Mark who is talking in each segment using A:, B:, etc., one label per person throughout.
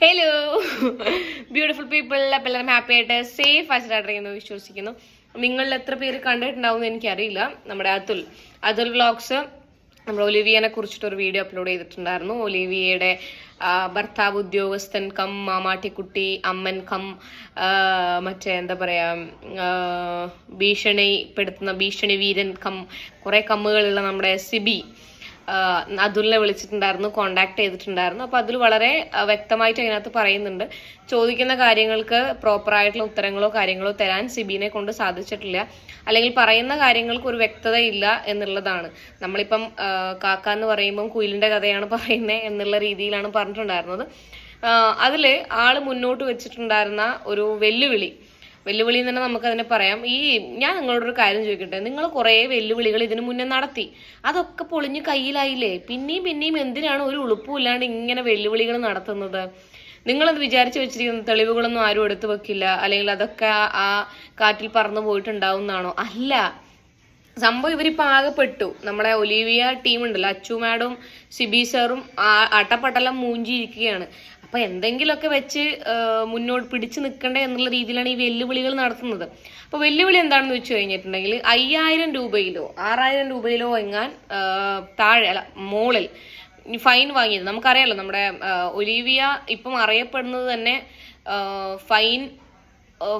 A: Hello beautiful people അപ്പം എല്ലാവരും happy ആയിട്ട് സേഫ് ആയിട്ടായിട്ടിരിക്കുന്നു വിശ്വസിക്കുന്നു. നിങ്ങളിൽ എത്ര പേര് കണ്ടിട്ടുണ്ടാവും എനിക്കറിയില്ല. നമ്മുടെ അതുൽ. അതുൽ വ്ളോഗ്സ് നമ്മൾ ഒലിവിയനെ കുറിച്ചിട്ടൊരു വീഡിയോ അപ്ലോഡ് ചെയ്തിട്ടുണ്ടായിരുന്നു. ഒലിവിയയുടെ ഭർത്താവ് ഉദ്യോഗസ്ഥൻ കം മാമാട്ടിക്കുട്ടി അമ്മൻ കം മറ്റേ എന്താ പറയാ ആ, ഭീഷണിപ്പെടുത്തുന്ന ഭീഷണി വീരൻ കം കുറെ കമ്മുകളുള്ള നമ്മുടെ സിബി. അതുലിനെ വിളിച്ചിട്ടുണ്ടായിരുന്നു കോണ്ടാക്ട് ചെയ്തിട്ടുണ്ടായിരുന്നു. അപ്പോൾ അതിൽ വളരെ വ്യക്തമായിട്ട് അതിനകത്ത് പറയുന്നുണ്ട്. ചോദിക്കുന്ന കാര്യങ്ങൾക്ക് പ്രോപ്പർ ആയിട്ടുള്ള ഉത്തരങ്ങളോ കാര്യങ്ങളോ തരാൻ സിബിനെ കൊണ്ട് സാധിച്ചിട്ടില്ല. അല്ലെങ്കിൽ പറയുന്ന കാര്യങ്ങൾക്ക് ഒരു വ്യക്തത ഇല്ല എന്നുള്ളതാണ്. നമ്മളിപ്പം കാക്ക എന്ന് പറയുമ്പം കുയിലിന്റെ കഥയാണ് പറയുന്നത് എന്നുള്ള രീതിയിലാണ് പറഞ്ഞിട്ടുണ്ടായിരുന്നത്. അതിൽ ആൾ മുന്നോട്ട് വെച്ചിട്ടുണ്ടായിരുന്ന ഒരു വെല്ലുവിളി വെല്ലുവിളി എന്ന് തന്നെ നമുക്ക് അതിനെ പറയാം. ഈ ഞാൻ നിങ്ങളോടൊരു കാര്യം ചോദിക്കട്ടെ? നിങ്ങൾ കുറേ വെല്ലുവിളികൾ ഇതിനു മുന്നേ നടത്തി. അതൊക്കെ പൊളിഞ്ഞ് കയ്യിലായില്ലേ? പിന്നെയും പിന്നെയും എന്തിനാണ് ഒരു ഉളുപ്പും ഇല്ലാണ്ട് ഇങ്ങനെ വെല്ലുവിളികൾ നടത്തുന്നത്? നിങ്ങളത് വിചാരിച്ചു വെച്ചിരിക്കുന്ന തെളിവുകളൊന്നും ആരും എടുത്തു വെക്കില്ല. അല്ലെങ്കിൽ അതൊക്കെ ആ- കാറ്റിൽ പറന്നു പോയിട്ടുണ്ടാവും എന്നാണോ അല്ല. സംഭവം ഇവരിപ്പോൾ ആകെപ്പെട്ടു. നമ്മുടെ ഒലീവിയ ടീം ഉണ്ടല്ലോ അച്ചു മാഡും സിബി സാറും അട്ടപ്പട്ടെല്ലാം മൂഞ്ചിയിരിക്കുകയാണ്. അപ്പൊ എന്തെങ്കിലുമൊക്കെ വെച്ച് മുന്നോട്ട് പിടിച്ചു നിൽക്കണ്ടേ എന്നുള്ള രീതിയിലാണ് ഈ വെല്ലുവിളികൾ നടത്തുന്നത്. അപ്പൊ വെല്ലുവിളി എന്താണെന്ന് വെച്ച് കഴിഞ്ഞിട്ടുണ്ടെങ്കിൽ അയ്യായിരം രൂപയിലോ ആറായിരം രൂപയിലോ എങ്ങാൻ താഴെ അല്ല മോളിൽ ഫൈൻ വാങ്ങിയത്. നമുക്കറിയാലോ നമ്മുടെ ഒലീവിയ ഇപ്പം അറിയപ്പെടുന്നത് തന്നെ ഫൈൻ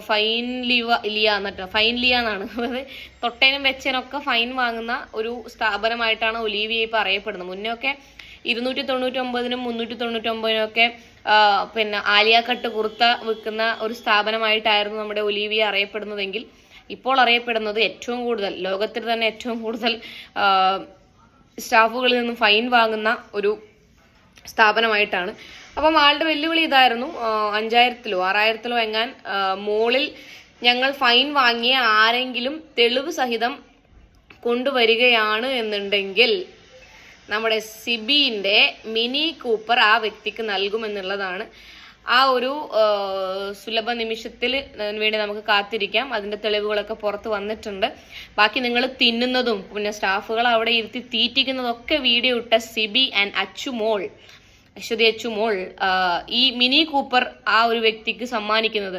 A: ഫൈൻ ലിവ ലിയ എന്നിട്ട് ഫൈൻ ലിയ എന്നാണ്. അതായത് തൊട്ടേനും വെച്ചേനൊക്കെ ഫൈൻ വാങ്ങുന്ന ഒരു സ്ഥാപനമായിട്ടാണ് ഒലീവിയ ഇപ്പൊ അറിയപ്പെടുന്നത്. മുന്നേ ഒക്കെ ഇരുന്നൂറ്റി തൊണ്ണൂറ്റി ഒമ്പതിനും മുന്നൂറ്റി തൊണ്ണൂറ്റി ഒമ്പതിനും ഒക്കെ പിന്നെ ആലിയ കട്ട് കുർത്ത വിൽക്കുന്ന ഒരു സ്ഥാപനമായിട്ടായിരുന്നു നമ്മുടെ ഒലീവിയ അറിയപ്പെടുന്നതെങ്കിൽ ഇപ്പോൾ അറിയപ്പെടുന്നത് ഏറ്റവും കൂടുതൽ ലോകത്തിൽ തന്നെ ഏറ്റവും കൂടുതൽ സ്റ്റാഫുകളിൽ നിന്നും ഫൈൻ വാങ്ങുന്ന ഒരു സ്ഥാപനമായിട്ടാണ്. അപ്പം ആളുടെ വെല്ലുവിളി ഇതായിരുന്നു അഞ്ചായിരത്തിലോ ആറായിരത്തിലോ എങ്ങാൻ മോളിൽ ഞങ്ങൾ ഫൈൻ വാങ്ങിയ ആരെങ്കിലും തെളിവ് സഹിതം കൊണ്ടുവരികയാണ് എന്നുണ്ടെങ്കിൽ നമ്മുടെ സിബിന്റെ മിനി കൂപ്പർ ആ വ്യക്തിക്ക് നൽകുമെന്നുള്ളതാണ്. ആ ഒരു സുലഭ നിമിഷത്തിൽ വേണ്ടി നമുക്ക് കാത്തിരിക്കാം. അതിന്റെ തെളിവുകളൊക്കെ പുറത്ത് വന്നിട്ടുണ്ട്. ബാക്കി നിങ്ങൾ തിന്നുന്നതും പിന്നെ സ്റ്റാഫുകൾ അവിടെ ഇരുത്തി തീറ്റിക്കുന്നതൊക്കെ വീഡിയോ ഇട്ട സിബി ആൻഡ് അച്ചു മോൾ അശ്വതി അച്ചു മോൾ ഈ മിനി കൂപ്പർ ആ ഒരു വ്യക്തിക്ക് സമ്മാനിക്കുന്നത്.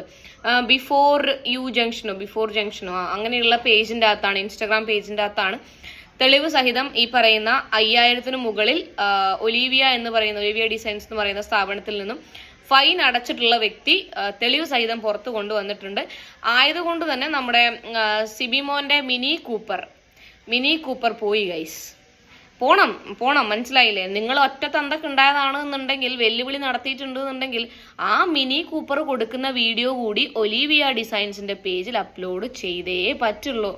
A: ബിഫോർ യു ജംഗ്ഷനോ ബിഫോർ ജംഗ്ഷനോ അങ്ങനെയുള്ള പേജിന്റെ അകത്താണ് ഇൻസ്റ്റാഗ്രാം പേജിന്റെ അകത്താണ് തെളിവ് സഹിതം ഈ പറയുന്ന അയ്യായിരത്തിന് മുകളിൽ ഒലീവിയ എന്ന് പറയുന്ന ഒലീവിയ ഡിസൈൻസ് എന്ന് പറയുന്ന സ്ഥാപനത്തിൽ നിന്നും ഫൈൻ അടച്ചിട്ടുള്ള വ്യക്തി തെളിവ് സഹിതം പുറത്തു കൊണ്ടുവന്നിട്ടുണ്ട്. ആയതുകൊണ്ട് തന്നെ നമ്മുടെ സിബിമോന്റെ മിനി കൂപ്പർ മിനി കൂപ്പർ പോയി ഗൈസ് പോണം പോണം മനസ്സിലായില്ലേ? നിങ്ങൾ ഒറ്റ തന്തക്ക് ഉണ്ടായതാണ് എന്നുണ്ടെങ്കിൽ വെല്ലുവിളി നടത്തിയിട്ടുണ്ട് എന്നുണ്ടെങ്കിൽ ആ മിനി കൂപ്പർ കൊടുക്കുന്ന വീഡിയോ കൂടി ഒലീവിയ ഡിസൈൻസിന്റെ പേജിൽ അപ്ലോഡ് ചെയ്തേ പറ്റുള്ളൂ.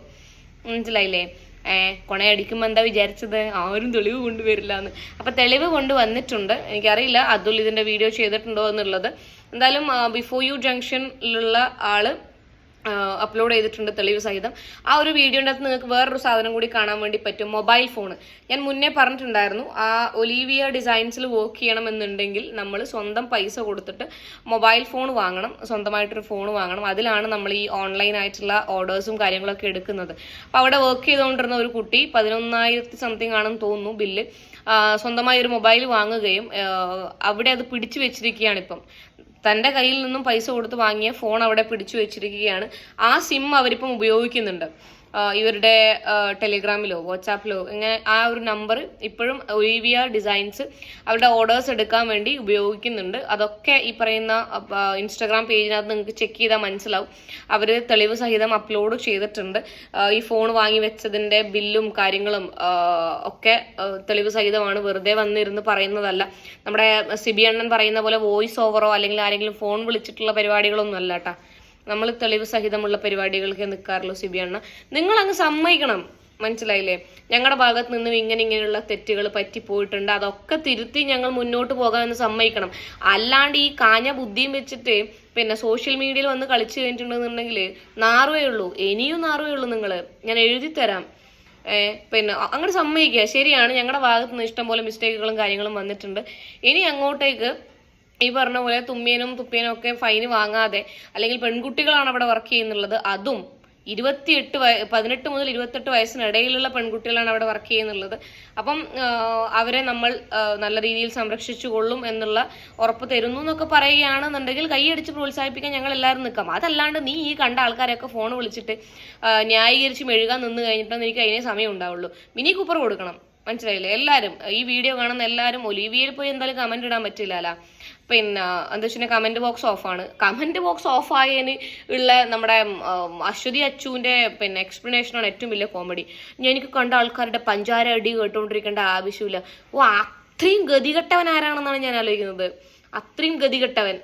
A: മനസ്സിലായില്ലേ? കൊണയടിക്കുമ്പോൾ എന്താ വിചാരിച്ചത്? ആരും തെളിവ് കൊണ്ടുവരില്ല എന്ന് അപ്പൊ തെളിവ് കൊണ്ടുവന്നിട്ടുണ്ട്. എനിക്കറിയില്ല അതുൽ ഇതിന്റെ വീഡിയോ ചെയ്തിട്ടുണ്ടോ എന്നുള്ളത്. എന്തായാലും ബിഫോർ യു ജംഗ്ഷനിലുള്ള ആൾ അപ്ലോഡ് ചെയ്തിട്ടുണ്ട് തെളിവ് സഹിതം. ആ ഒരു വീഡിയോന്റെ അകത്ത് നിങ്ങൾക്ക് വേറൊരു സാധനം കൂടി കാണാൻ വേണ്ടി പറ്റും മൊബൈൽ ഫോൺ. ഞാൻ മുന്നേ പറഞ്ഞിട്ടുണ്ടായിരുന്നു ആ ഒലീവിയ ഡിസൈൻസിൽ വർക്ക് ചെയ്യണമെന്നുണ്ടെങ്കിൽ നമ്മൾ സ്വന്തം പൈസ കൊടുത്തിട്ട് മൊബൈൽ ഫോൺ വാങ്ങണം സ്വന്തമായിട്ടൊരു ഫോൺ വാങ്ങണം. അതിലാണ് നമ്മൾ ഈ ഓൺലൈൻ ആയിട്ടുള്ള ഓർഡേഴ്സും കാര്യങ്ങളൊക്കെ എടുക്കുന്നത്. അപ്പോൾ അവിടെ വർക്ക് ചെയ്തുകൊണ്ടിരുന്ന ഒരു കുട്ടി പതിനൊന്നായിരത്തി സംതിങ് ആണെന്ന് തോന്നുന്നു ബില്ല് സ്വന്തമായി ഒരു മൊബൈൽ വാങ്ങുകയും അവിടെ അത് പിടിച്ചു വെച്ചിരിക്കുകയാണ് ഇപ്പം. തന്റെ കയ്യിൽ നിന്നും പൈസ കൊടുത്ത് വാങ്ങിയ ഫോൺ അവിടെ പിടിച്ചു വെച്ചിരിക്കുകയാണ്. ആ സിം അവരിപ്പം ഉപയോഗിക്കുന്നുണ്ട്. ഇവരുടെ ടെലിഗ്രാമിലോ വാട്സാപ്പിലോ ഇങ്ങനെ ആ ഒരു നമ്പർ ഇപ്പോഴും ഒലിവിയ ഡിസൈൻസ് അവരുടെ ഓർഡേഴ്സ് എടുക്കാൻ വേണ്ടി ഉപയോഗിക്കുന്നുണ്ട്. അതൊക്കെ ഈ പറയുന്ന ഇൻസ്റ്റാഗ്രാം പേജിനകത്ത് നിങ്ങൾക്ക് ചെക്ക് ചെയ്താൽ മനസ്സിലാവും. അവർ തെളിവ് സഹിതം അപ്ലോഡ് ചെയ്തിട്ടുണ്ട്. ഈ ഫോൺ വാങ്ങി വെച്ചതിന്റെ ബില്ലും കാര്യങ്ങളും ഒക്കെ തെളിവ് സഹിതമാണ് വെറുതെ വന്നിരുന്ന് പറയുന്നതല്ല. നമ്മുടെ സിബി അണ്ണൻ പറയുന്ന പോലെ വോയിസ് ഓവറോ അല്ലെങ്കിൽ ആരെങ്കിലും ഫോൺ വിളിച്ചിട്ടുള്ള പരിപാടികളൊന്നും അല്ല കേട്ടാ നമ്മൾ തെളിവ് സഹിതമുള്ള പരിപാടികൾക്ക് നിൽക്കാറുള്ളൂ സിബി അണ്ണ. നിങ്ങൾ അങ്ങ് സമ്മതിക്കണം. മനസ്സിലായില്ലേ? ഞങ്ങളുടെ ഭാഗത്ത് നിന്നും ഇങ്ങനെ ഇങ്ങനെയുള്ള തെറ്റുകൾ പറ്റിപ്പോയിട്ടുണ്ട് അതൊക്കെ തിരുത്തി ഞങ്ങൾ മുന്നോട്ട് പോകാമെന്ന് സമ്മതിക്കണം. അല്ലാണ്ട് ഈ കാഞ്ഞ ബുദ്ധിയും വെച്ചിട്ട് പിന്നെ സോഷ്യൽ മീഡിയയിൽ വന്ന് കളിച്ചു കഴിഞ്ഞിട്ടുണ്ടെന്നുണ്ടെങ്കിൽ നാറുവേ ഉള്ളൂ. ഇനിയും നാറുവേ ഉള്ളൂ നിങ്ങൾ ഞാൻ എഴുതി തരാം. പിന്നെ അങ്ങോട്ട് സമ്മതിക്കുക. ശരിയാണ്. ഞങ്ങളുടെ ഭാഗത്ത് നിന്ന് ഇഷ്ടം പോലെ മിസ്റ്റേക്കുകളും കാര്യങ്ങളും വന്നിട്ടുണ്ട്. ഇനി അങ്ങോട്ടേക്ക് ഈ പറഞ്ഞ പോലെ തുമ്മിയനും തുപ്പിയനും ഒക്കെ ഫൈൻ വാങ്ങാതെ അല്ലെങ്കിൽ പെൺകുട്ടികളാണ് അവിടെ വർക്ക് ചെയ്യുന്നുള്ളത്. അതും ഇരുപത്തിയെട്ട് വയ പതിനെട്ട് മുതൽ ഇരുപത്തെട്ട് വയസ്സിനിടയിലുള്ള പെൺകുട്ടികളാണ് അവിടെ വർക്ക് ചെയ്യുന്നുള്ളത്. അപ്പം അവരെ നമ്മൾ നല്ല രീതിയിൽ സംരക്ഷിച്ചു കൊള്ളും എന്നുള്ള ഉറപ്പ് തരുന്നു എന്നൊക്കെ പറയുകയാണെന്നുണ്ടെങ്കിൽ കൈയടിച്ച് പ്രോത്സാഹിപ്പിക്കാൻ ഞങ്ങൾ എല്ലാവരും നിൽക്കാം. അതല്ലാണ്ട് നീ ഈ കണ്ട ആൾക്കാരെയൊക്കെ ഫോൺ വിളിച്ചിട്ട് ന്യായീകരിച്ച് മെഴുകാൻ നിന്ന് കഴിഞ്ഞിട്ടാണ് എനിക്ക് അതിനെ സമയം ഉണ്ടാവുള്ളൂ മിനി കൂപ്പർ കൊടുക്കണം. മനസ്സിലായില്ലേ? എല്ലാവരും ഈ വീഡിയോ കാണുന്ന എല്ലാവരും ഒലിവിയയിൽ പോയി എന്തായാലും കമന്റ് ഇടാൻ പറ്റില്ലല്ലോ. പിന്നെ എന്താ വെച്ചാൽ കമന്റ് ബോക്സ് ഓഫാണ് കമന്റ് ബോക്സ് ഓഫ് ആയതിന് ഉള്ള നമ്മുടെ അശ്വതി അച്ചുവിന്റെ പിന്നെ എക്സ്പ്ലനേഷനാണ് ഏറ്റവും വലിയ കോമഡി ഞാൻ എനിക്ക് കണ്ട ആൾക്കാരുടെ പഞ്ചാര അടി കേട്ടുകൊണ്ടിരിക്കേണ്ട ആവശ്യമില്ല. ഓ അത്രയും ഗതികെട്ടവൻ ആരാണെന്നാണ് ഞാൻ ആലോചിക്കുന്നത്. അത്രയും ഗതികെട്ടവൻ.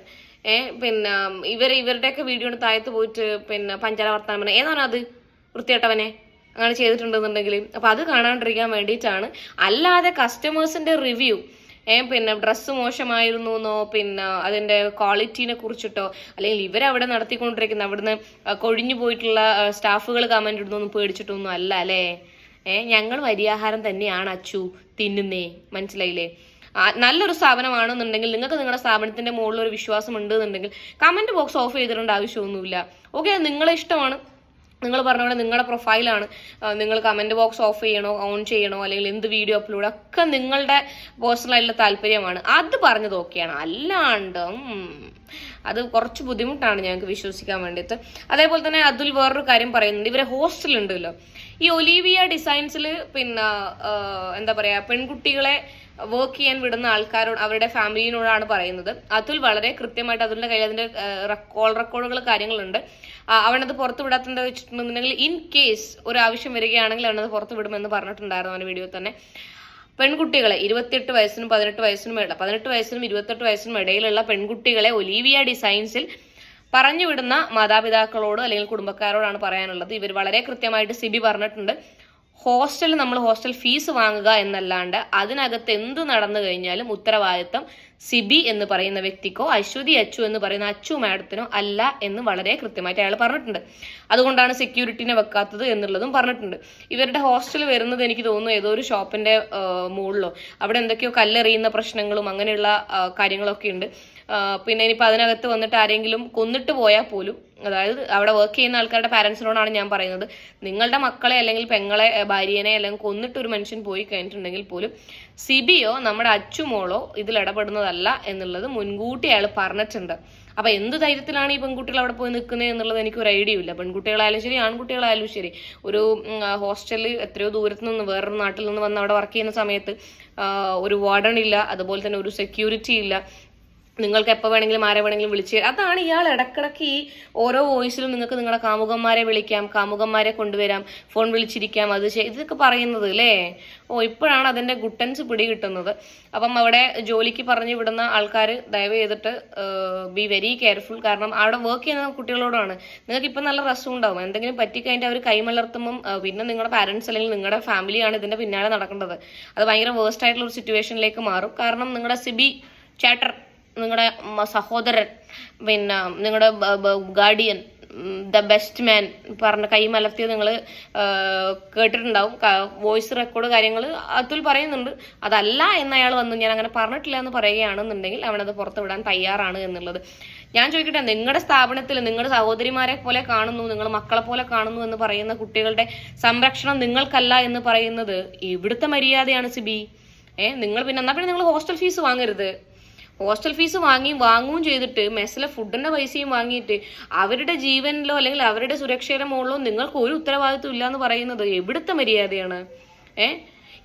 A: ഏഹ് പിന്നെ ഇവർ ഇവരുടെയൊക്കെ വീഡിയോ താഴത്ത് പോയിട്ട് പിന്നെ പഞ്ചാര വർത്താനം പറഞ്ഞ ഏതാണ് അത് വൃത്തികെട്ടവനെ? അങ്ങനെ ചെയ്തിട്ടുണ്ടെന്നുണ്ടെങ്കിൽ അപ്പൊ അത് കാണാണ്ടിരിക്കാൻ വേണ്ടിയിട്ടാണ്. അല്ലാതെ കസ്റ്റമേഴ്സിന്റെ റിവ്യൂ ഏ പിന്നെ ഡ്രസ്സ് മോശമായിരുന്നു എന്നോ പിന്നെ അതിന്റെ ക്വാളിറ്റീനെ കുറിച്ചിട്ടോ അല്ലെങ്കിൽ ഇവരവിടെ നടത്തിക്കൊണ്ടിരിക്കുന്ന അവിടുന്ന് കൊഴിഞ്ഞു പോയിട്ടുള്ള സ്റ്റാഫുകൾ കമന്റ് ഇടുന്നൊന്നും പേടിച്ചിട്ടൊന്നും അല്ല അല്ലേ? ഏ ഞങ്ങൾ വരിയാഹാരം തന്നെയാണ് അച്ചു തിന്നുന്നേ. മനസ്സിലായില്ലേ? നല്ലൊരു സ്ഥാപനമാണെന്നുണ്ടെങ്കിൽ നിങ്ങൾക്ക് നിങ്ങളുടെ സ്ഥാപനത്തിന്റെ മുകളിൽ ഒരു വിശ്വാസം ഉണ്ട് എന്നുണ്ടെങ്കിൽ കമന്റ് ബോക്സ് ഓഫ് ചെയ്തിടേണ്ട ആവശ്യമൊന്നുമില്ല. ഓക്കെ നിങ്ങളെ ഇഷ്ടമാണ്. നിങ്ങൾ പറഞ്ഞ പോലെ നിങ്ങളുടെ പ്രൊഫൈലാണ് നിങ്ങൾ കമന്റ് ബോക്സ് ഓഫ് ചെയ്യണോ ഓൺ ചെയ്യണോ അല്ലെങ്കിൽ എന്ത് വീഡിയോ അപ്ലോഡ് ഒക്കെ നിങ്ങളുടെ പേഴ്സണലായിട്ടുള്ള താല്പര്യമാണ്. അത് പറഞ്ഞത് ഓക്കെയാണ് അല്ലാണ്ട് അത് കുറച്ച് ബുദ്ധിമുട്ടാണ് ഞങ്ങൾക്ക് വിശ്വസിക്കാൻ വേണ്ടിയിട്ട്. അതേപോലെ തന്നെ അതിൽ വേറൊരു കാര്യം പറയുന്നുണ്ട്. ഇവരെ ഹോസ്റ്റൽ ഉണ്ടല്ലോ. ഈ ഒലീവിയ ഡിസൈൻസിൽ പിന്നെ എന്താ പറയുക പെൺകുട്ടികളെ വർക്ക് ചെയ്യാൻ വിടുന്ന ആൾക്കാരോട് അവരുടെ ഫാമിലിനോടാണ് പറയുന്നത്. അതുൽ വളരെ കൃത്യമായിട്ട് അതിന്റെ കയ്യിൽ അതിന്റെ കോൾ റെക്കോർഡുകൾ കാര്യങ്ങളുണ്ട്. അവനത് പുറത്ത് വിടാത്തത് വെച്ചിട്ടുണ്ടെന്നുണ്ടെങ്കിൽ ഇൻ കേസ് ഒരു ആവശ്യം വരികയാണെങ്കിൽ അവനത് പുറത്ത് വിടുമെന്ന് പറഞ്ഞിട്ടുണ്ടായിരുന്നു അവന്റെ വീഡിയോ തന്നെ. പെൺകുട്ടികളെ ഇരുപത്തിയെട്ട് വയസ്സിനും പതിനെട്ട് വയസ്സിനും ഇട പതിനെട്ട് വയസ്സിനും ഇരുപത്തെട്ട് വയസ്സിനും ഇടയിലുള്ള പെൺകുട്ടികളെ ഒലീവിയ ഡിസൈൻസിൽ പറഞ്ഞു വിടുന്ന മാതാപിതാക്കളോട് അല്ലെങ്കിൽ കുടുംബക്കാരോടാണ് പറയാനുള്ളത്. ഇവർ വളരെ കൃത്യമായിട്ട് സിബി പറഞ്ഞിട്ടുണ്ട്. ഹോസ്റ്റലിൽ നമ്മൾ ഹോസ്റ്റൽ ഫീസ് വാങ്ങുക എന്നല്ലാണ്ട് അതിനകത്ത് എന്ത് നടന്നു കഴിഞ്ഞാലും ഉത്തരവാദിത്തം സിബി എന്ന് പറയുന്ന വ്യക്തിക്കോ അശ്വതി അച്ചു എന്ന് പറയുന്ന അച്ചു മാഡത്തിനോ അല്ല എന്ന് വളരെ കൃത്യമായിട്ട് അയാൾ പറഞ്ഞിട്ടുണ്ട്. അതുകൊണ്ടാണ് സെക്യൂരിറ്റിനെ വെക്കാത്തത് എന്നുള്ളതും പറഞ്ഞിട്ടുണ്ട്. ഇവരുടെ ഹോസ്റ്റൽ വരുന്നത് എനിക്ക് തോന്നുന്നു ഏതോ ഒരു ഷോപ്പിന്റെ മുകളിലോ. അവിടെ എന്തൊക്കെയോ കല്ലെറിയുന്ന പ്രശ്നങ്ങളും അങ്ങനെയുള്ള കാര്യങ്ങളൊക്കെ ഉണ്ട്. പിന്നെ ഇനിയിപ്പോൾ അതിനകത്ത് വന്നിട്ട് ആരെങ്കിലും കൊന്നിട്ട് പോയാൽ പോലും അതായത് അവിടെ വർക്ക് ചെയ്യുന്ന ആൾക്കാരുടെ പാരൻസിനോടാണ് ഞാൻ പറയുന്നത്. നിങ്ങളുടെ മക്കളെ അല്ലെങ്കിൽ പെങ്ങളെ ഭാര്യനെ അല്ലെങ്കിൽ കൊന്നിട്ട് ഒരു മനുഷ്യൻ പോയി കഴിഞ്ഞിട്ടുണ്ടെങ്കിൽ പോലും സിബിയോ നമ്മുടെ അച്ചുമോളോ ഇതിൽ ഇടപെടുന്നതല്ല എന്നുള്ളത് മുൻകൂട്ടി അയാൾ പറഞ്ഞിട്ടുണ്ട്. അപ്പൊ എന്ത് ധൈര്യത്തിലാണ് ഈ പെൺകുട്ടികൾ അവിടെ പോയി നിൽക്കുന്നത് എന്നുള്ളത് എനിക്ക് ഒരു ഐഡിയ ഇല്ല. പെൺകുട്ടികളായാലും ശരി ആൺകുട്ടികളായാലും ശരി. ഒരു ഹോസ്റ്റലിൽ എത്രയോ ദൂരത്ത് നിന്ന് വേറൊരു നാട്ടിൽ നിന്ന് വന്ന് അവിടെ വർക്ക് ചെയ്യുന്ന സമയത്ത് ഒരു വാർഡൺ ഇല്ല അതുപോലെ തന്നെ ഒരു സെക്യൂരിറ്റി ഇല്ല. നിങ്ങൾക്ക് എപ്പോൾ വേണമെങ്കിലും ആരെ വേണമെങ്കിലും വിളിച്ച് അതാണ് ഇയാൾ ഇടക്കിടക്ക് ഈ ഓരോ വോയിസിലും നിങ്ങൾക്ക് നിങ്ങളുടെ കാമുകന്മാരെ വിളിക്കാം കാമുകന്മാരെ കൊണ്ടുവരാം ഫോൺ വിളിച്ചിരിക്കാം അത് ഇതൊക്കെ പറയുന്നത് അല്ലേ ഓ ഇപ്പോഴാണ് അതിന്റെ ഗുട്ടൻസ് പിടി കിട്ടുന്നത് അപ്പം അവിടെ ജോലിക്ക് പറഞ്ഞു വിടുന്ന ആൾക്കാർ ദയവ് ചെയ്തിട്ട് ബി വെരി കെയർഫുൾ കാരണം അവിടെ വർക്ക് ചെയ്യുന്ന കുട്ടികളോടാണ്. നിങ്ങൾക്ക് ഇപ്പം നല്ല രസം ഉണ്ടാവും. എന്തെങ്കിലും പറ്റിക്കഴിഞ്ഞാൽ അവർ കൈമലർത്തുമ്പം പിന്നെ നിങ്ങളുടെ പാരൻസ് അല്ലെങ്കിൽ നിങ്ങളുടെ ഫാമിലിയാണ് ഇതിന്റെ പിന്നാലെ നടക്കേണ്ടത്. അത് ഭയങ്കര വേഴ്സ്റ്റ് ആയിട്ടുള്ള ഒരു സിറ്റുവേഷനിലേക്ക് മാറും. കാരണം നിങ്ങളുടെ സിബി ചേട്ടർ നിങ്ങളുടെ സഹോദരൻ പിന്നെ നിങ്ങളുടെ ഗാർഡിയൻ ദ ബെസ്റ്റ് മാൻ പറഞ്ഞ കൈ മലർത്തിയത് നിങ്ങൾ കേട്ടിട്ടുണ്ടാവും. വോയിസ് റെക്കോർഡ് കാര്യങ്ങൾ അതിൽ പറയുന്നുണ്ട്. അതല്ല എന്ന് അയാൾ വന്നു ഞാൻ അങ്ങനെ പറഞ്ഞിട്ടില്ല എന്ന് പറയുകയാണെന്നുണ്ടെങ്കിൽ അവനത് പുറത്ത് വിടാൻ തയ്യാറാണ് എന്നുള്ളത്. ഞാൻ ചോദിക്കട്ടെ നിങ്ങളുടെ സ്ഥാപനത്തിൽ നിങ്ങളുടെ സഹോദരിമാരെ പോലെ കാണുന്നു നിങ്ങൾ മക്കളെ പോലെ കാണുന്നു എന്ന് പറയുന്ന കുട്ടികളുടെ സംരക്ഷണം നിങ്ങൾക്കല്ല എന്ന് പറയുന്നത് ഇവിടുത്തെ മര്യാദയാണ് സിബി. ഏഹ് നിങ്ങൾ പിന്നെ എന്നാ പിന്നെ നിങ്ങൾ ഹോസ്റ്റൽ ഫീസ് വാങ്ങരുത്. ഹോസ്റ്റൽ ഫീസ് വാങ്ങിയും വാങ്ങുകയും ചെയ്തിട്ട് മെസ്സിലെ ഫുഡിന്റെ പൈസയും വാങ്ങിയിട്ട് അവരുടെ ജീവനിലോ അല്ലെങ്കിൽ അവരുടെ സുരക്ഷയുടെ മുകളിലോ നിങ്ങൾക്ക് ഒരു ഉത്തരവാദിത്വം ഇല്ല എന്ന് പറയുന്നത് എവിടുത്തെ മര്യാദയാണ്? ഏ?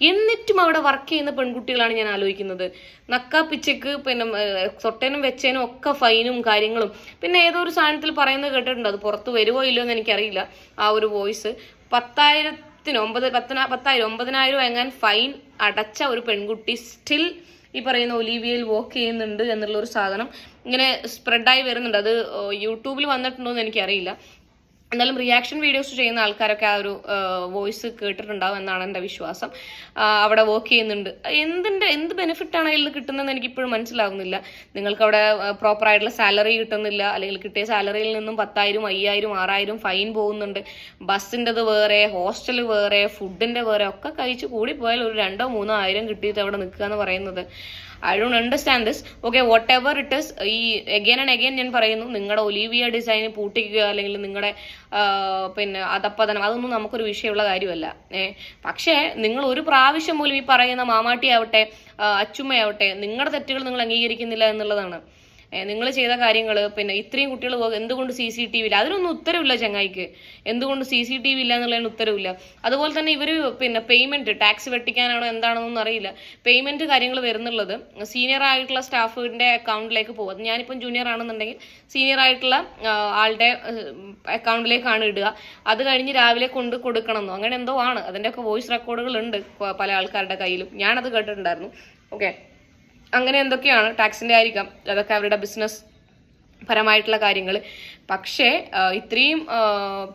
A: എന്നിട്ടും അവിടെ വർക്ക് ചെയ്യുന്ന പെൺകുട്ടികളാണ് ഞാൻ ആലോചിക്കുന്നത്. നക്ക നക്കാപ്പിച്ചക്ക് പിന്നെ തൊട്ടേനും വെച്ചേനും ഒക്കെ ഫൈനും കാര്യങ്ങളും. പിന്നെ ഏതോ ഒരു സാധനത്തിൽ പറയുന്നത് കേട്ടിട്ടുണ്ട്? അത് പുറത്ത് വരുമോ ഇല്ലയോ എന്ന് എനിക്കറിയില്ല. ആ ഒരു വോയിസ് പത്തായിരത്തിന് ഒമ്പത് പത്തിന പത്തായിരം ഒമ്പതിനായിരം എങ്ങാൻ ഫൈൻ അടച്ച ഒരു പെൺകുട്ടി സ്റ്റിൽ ഈ പറയുന്ന ഒലീവിയയിൽ വർക്ക് ചെയ്യുന്നുണ്ട് എന്നുള്ള ഒരു സാധനം ഇങ്ങനെ സ്പ്രെഡായി വരുന്നുണ്ട്. അത് യൂട്യൂബിൽ വന്നിട്ടുണ്ടോ എന്ന് എനിക്കറിയില്ല. എന്നാലും റിയാക്ഷൻ വീഡിയോസ് ചെയ്യുന്ന ആൾക്കാരൊക്കെ ആ ഒരു വോയിസ് കേട്ടിട്ടുണ്ടാവും എന്നാണ് എന്റെ വിശ്വാസം. അവിടെ വർക്ക് ചെയ്യുന്നുണ്ട്. എന്തിന്റെ എന്ത് ബെനിഫിറ്റാണ് അതിൽ കിട്ടുന്നതെന്ന് എനിക്ക് ഇപ്പോഴും മനസ്സിലാവുന്നില്ല. നിങ്ങൾക്ക് അവിടെ പ്രോപ്പർ ആയിട്ടുള്ള സാലറി കിട്ടുന്നില്ല. അല്ലെങ്കിൽ കിട്ടിയ സാലറിയിൽ നിന്നും പത്തായിരം അയ്യായിരം ആറായിരം ഫൈൻ പോകുന്നുണ്ട്. ബസ്സിന്റെത് വേറെ ഹോസ്റ്റൽ വേറെ ഫുഡിന്റെ വേറെ ഒക്കെ കഴിച്ച് കൂടി പോയാൽ ഒരു രണ്ടോ മൂന്നോ ആയിരം കിട്ടിയിട്ട് അവിടെ നിൽക്കുക എന്ന് പറയുന്നത്. I don't understand this okay whatever it is ഈ എഗെയിൻ ആൻഡ് എഗെയിൻ ഞാൻ പറയുന്നു നിങ്ങളുടെ ഒലീവിയ ഡിസൈൻ പൂട്ടിക്കുക അല്ലെങ്കിൽ നിങ്ങളുടെ പിന്നെ അതപ്പതനം അതൊന്നും നമുക്കൊരു വിഷയമുള്ള കാര്യമല്ല. ഏ പക്ഷേ നിങ്ങൾ ഒരു പ്രാവശ്യം പോലും ഈ പറയുന്ന മാമാട്ടി ആവട്ടെ അച്ചുമ്മയാവട്ടെ നിങ്ങളുടെ തെറ്റുകൾ നിങ്ങൾ അംഗീകരിക്കുന്നില്ല എന്നുള്ളതാണ്. നിങ്ങൾ ചെയ്ത കാര്യങ്ങൾ പിന്നെ ഇത്രയും കുട്ടികൾ എന്തുകൊണ്ട് സി സി ടി വി ഇല്ല? അതിനൊന്നും ഉത്തരവില്ല ചങ്ങായിക്ക്. എന്തുകൊണ്ട് സി സി ടി വി ഇല്ല എന്നുള്ളതിന് ഉത്തരവില്ല. അതുപോലെ തന്നെ ഇവർ പിന്നെ പേയ്മെന്റ് ടാക്സ് വെട്ടിക്കാനാണോ എന്താണെന്നൊന്നും അറിയില്ല. പേയ്മെന്റ് കാര്യങ്ങൾ വരുന്നുള്ളത് സീനിയർ ആയിട്ടുള്ള സ്റ്റാഫിന്റെ അക്കൗണ്ടിലേക്ക് പോകും. ഞാനിപ്പം ജൂനിയർ ആണെന്നുണ്ടെങ്കിൽ സീനിയർ ആയിട്ടുള്ള ആളുടെ അക്കൗണ്ടിലേക്കാണ് ഇടുക. അത് കഴിഞ്ഞ് രാവിലെ കൊണ്ട് കൊടുക്കണമെന്നോ? അങ്ങനെ എന്തോ ആണ്. അതിന്റെയൊക്കെ വോയിസ് റെക്കോർഡുകൾ ഉണ്ട് പല ആൾക്കാരുടെ കയ്യിലും. ഞാനത് കേട്ടിട്ടുണ്ടായിരുന്നു. ഓക്കെ അങ്ങനെ എന്തൊക്കെയാണ് ടാക്സിന്റെ ആയിരിക്കാം. അതൊക്കെ അവരുടെ ബിസിനസ് പരമായിട്ടുള്ള കാര്യങ്ങൾ പക്ഷേ ഇത്രയും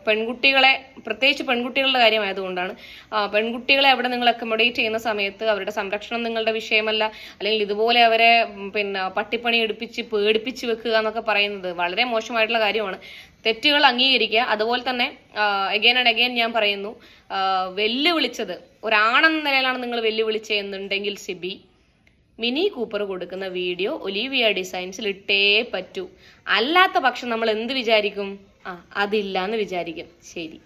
A: പെൺകുട്ടികളെ പ്രത്യേകിച്ച് പെൺകുട്ടികളുടെ കാര്യമായതുകൊണ്ടാണ് പെൺകുട്ടികളെ അവിടെ നിങ്ങൾ അക്കോമഡേറ്റ് ചെയ്യുന്ന സമയത്ത് അവരുടെ സംരക്ഷണം നിങ്ങളുടെ വിഷയമല്ല അല്ലെങ്കിൽ ഇതുപോലെ അവരെ പിന്നെ പട്ടിപ്പണി എടുപ്പിച്ച് പേടിപ്പിച്ച് വെക്കുക എന്നൊക്കെ പറയുന്നത് വളരെ മോശമായിട്ടുള്ള കാര്യമാണ്. തെറ്റുകൾ അംഗീകരിക്കുക. അതുപോലെ തന്നെ അഗൈൻ ആൻഡ് അഗൈൻ ഞാൻ പറയുന്നു വെല്ലുവിളിച്ചത് ഒരാണെന്ന നിലയിലാണ് നിങ്ങൾ വെല്ലുവിളിച്ചതെന്നുണ്ടെങ്കിൽ സിബി മിനി കൂപ്പർ കൊടുക്കുന്ന വീഡിയോ ഒലീവിയ ഡിസൈൻസിൽ ഇട്ടേ പറ്റൂ. അല്ലാത്ത പക്ഷം നമ്മൾ എന്ത് വിചാരിക്കും? ആ അതില്ല എന്ന് വിചാരിക്കും. ശരി.